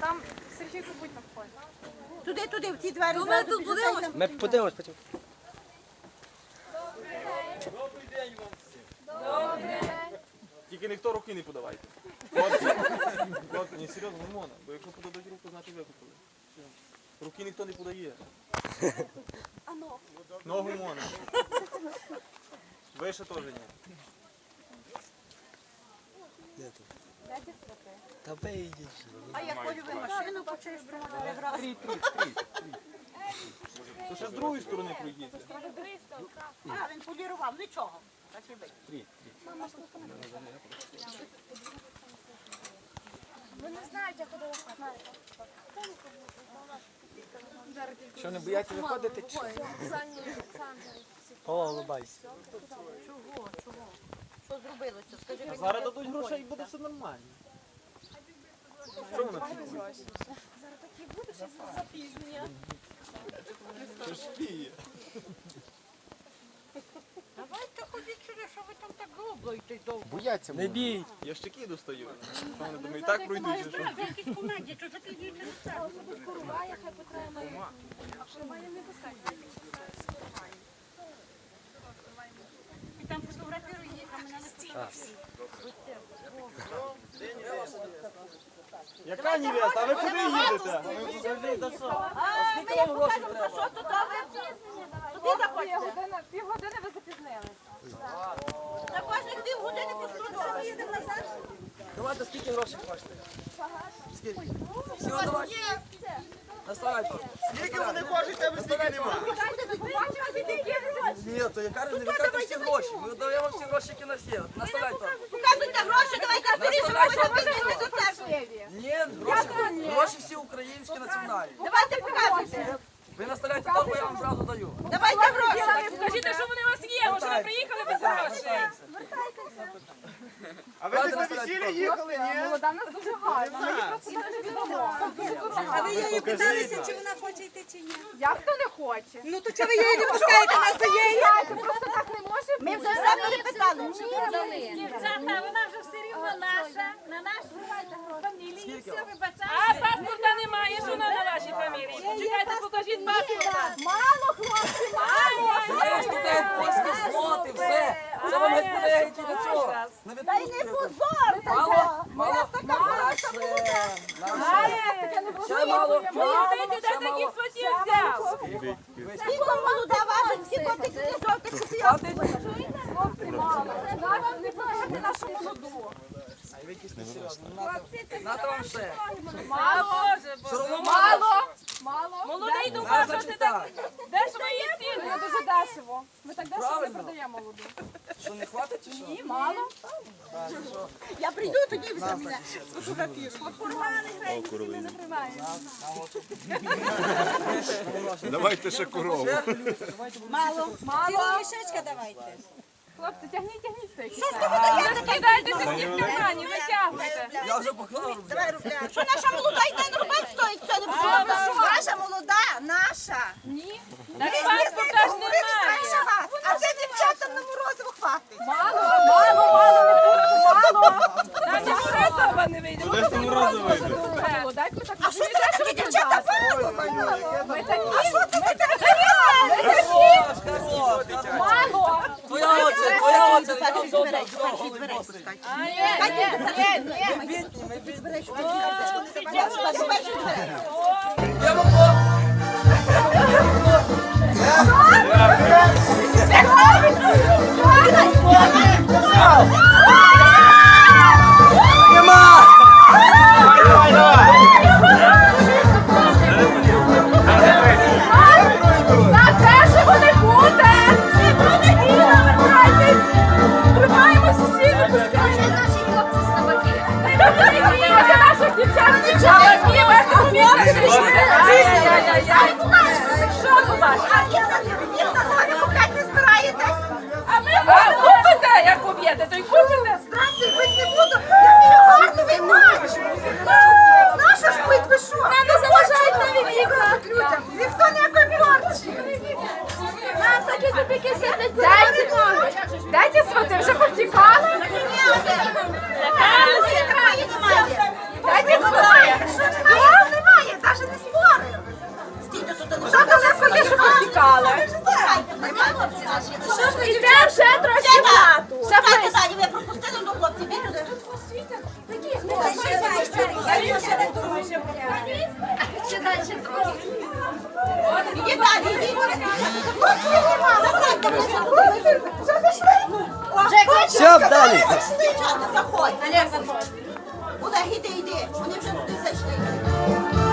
Там Сергій Кубуть на вході. Туди, туди, в ті двері. ми зразу тут там. Ми подивимось потім. Тільки ніхто руки не подавайте. Хлопці, ні, серйозно, не можна. Бо якщо подадуть руку, значить викупили. Руки ніхто не подає. Ногу можна. Вище теж ні. Де тут? Та вийдіть. А я хочу ви машину почистила. якраз. То ще з другої сторони пройдіть. А, він полірував, нічого. Спасибо. Вони знають, як ходила. Що не бояться виходити? Чи? О, улыбайся. Чого, чого? Зробилося? Скажи мені. Зараз дадуть грошей і буде все нормально. Що вона психує? Що ж піє? Давайте ходіть сюди, що ви там так роблите довго. Бояться Не бій. Я щеки достаю. Що вони думають, і так пройдуть, чи що? В якійсь команді, то запізнюєте на це. І там фотографіруй їх, а мене не Яка невеста? А ви грошей треба? Що тут, а ви туди заходите? Півгодини, півгодини ви запізнились. За кожних пів години по 100 доларів їдемо назад. Давайте скільки грошей хочете? Скільки? Всього давайте. Наставайте. Скільки вони хочуть, тебе стільки немає. Ні, то яка не викайте всі гроші. Ми даємо всі гроші, які нас є. Наставляйте. Показуйте гроші, давайте вирішимо, ви не до. Ні, гроші, гроші всі українські національні. Давайте показуйте. Ви наставляйте того, я вам зразу даю. Давайте гроші. Скажіть, що вони у вас є, може ви приїхали без грошей. А ви десь на весілля їхали, ні? Молода в нас дуже гарна. Просто відомо. А ви її питалися, чи вона хоче йти чи ні? Як хто не хоче? Ну то чого ви її не пускаєте на своєї? Знаєте, просто так не може бути. Ми вже все перепитали. Дівчата, вона вже все рівно наша, на нашу фамілію, все вибачайте. А паспорта немає, що вона на вашій фамілії. Почекайте, покажіть паспорта. Мало, хлопці, мало. Це ж туди польські слоти, все. Це вам господи, які до цього. Не відпустите. Мало, мало, мало. Ще мало. Ти де таких сватів взяв? Скільки молода важить, скільки таких жовтих Хватить? Зараз не покажете нашу молоду. Нате вам ще. Мало. Мало. Мало. Молодий думав, що ти так так. дешево її ціни. Ми дуже дешево. Ми так дешево не Правильно. продаємо молоду. Що, не хватить чи що? Ні, мало. Я прийду, тоді ви мене. Давайте ще корову. Мало. Цілого мішечка давайте. Хлопці, тягніть, тягніть цей кишень. Не скидайтеся з тих карманів, витягуйте. Я вже поклав. Давай рубля. Що наша молода йде на рубель стоїть? Це не буде. Наша молода, наша. Ні. Так ви паспорта знаєте, раніше вас. А це дівчатам на морозиво хватить. Мало, мало, мало, не буде, мало. Навіть морозова не вийде. Куди ж ти морозиво йде? Мало, дайте так. А що це таке дівчата мало? Ми такі. А що це таке? Хорош, хорош. Мало. Твоя очередь, твоя очередь. Я Перші вам дверей, голий босий. Ні, ні, ні. Ми бідні, ми бідні. Я вам Бог. На Дайте, дайте смотри, вже повтікали. Дайте Що до нас ходи, що трошки в хату. Все, далі. Заходь. Олег, заходь. Куди? Іди, іди. Вони вже туди зайшли.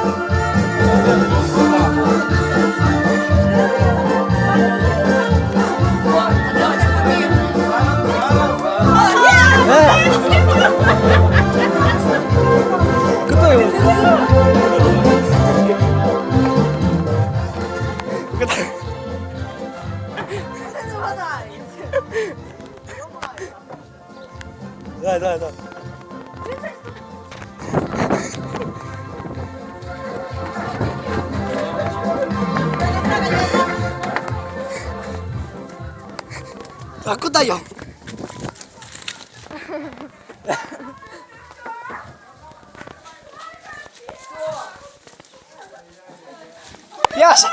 楽だよ。よ し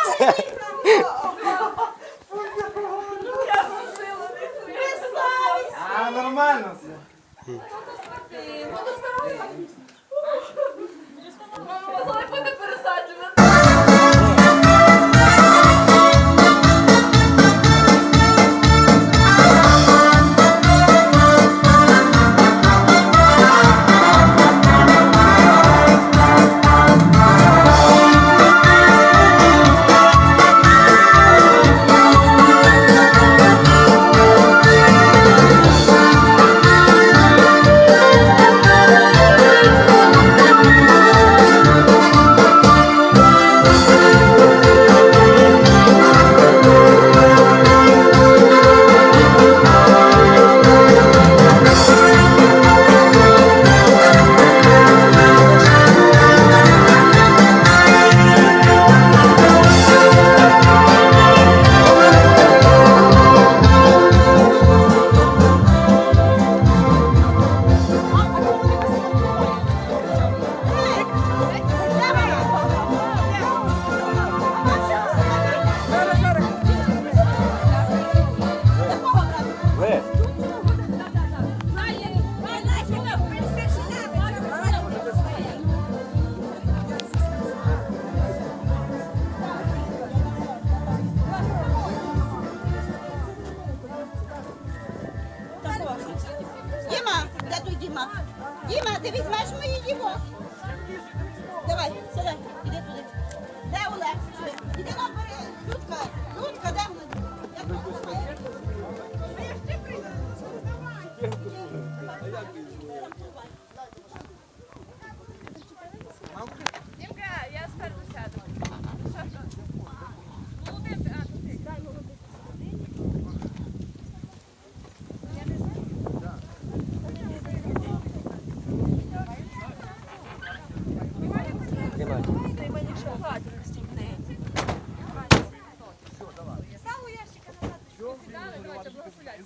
Розпиляйте.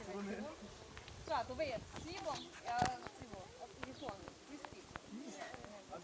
Так, то ви є з хлібом, а цього, а телефон, листів. А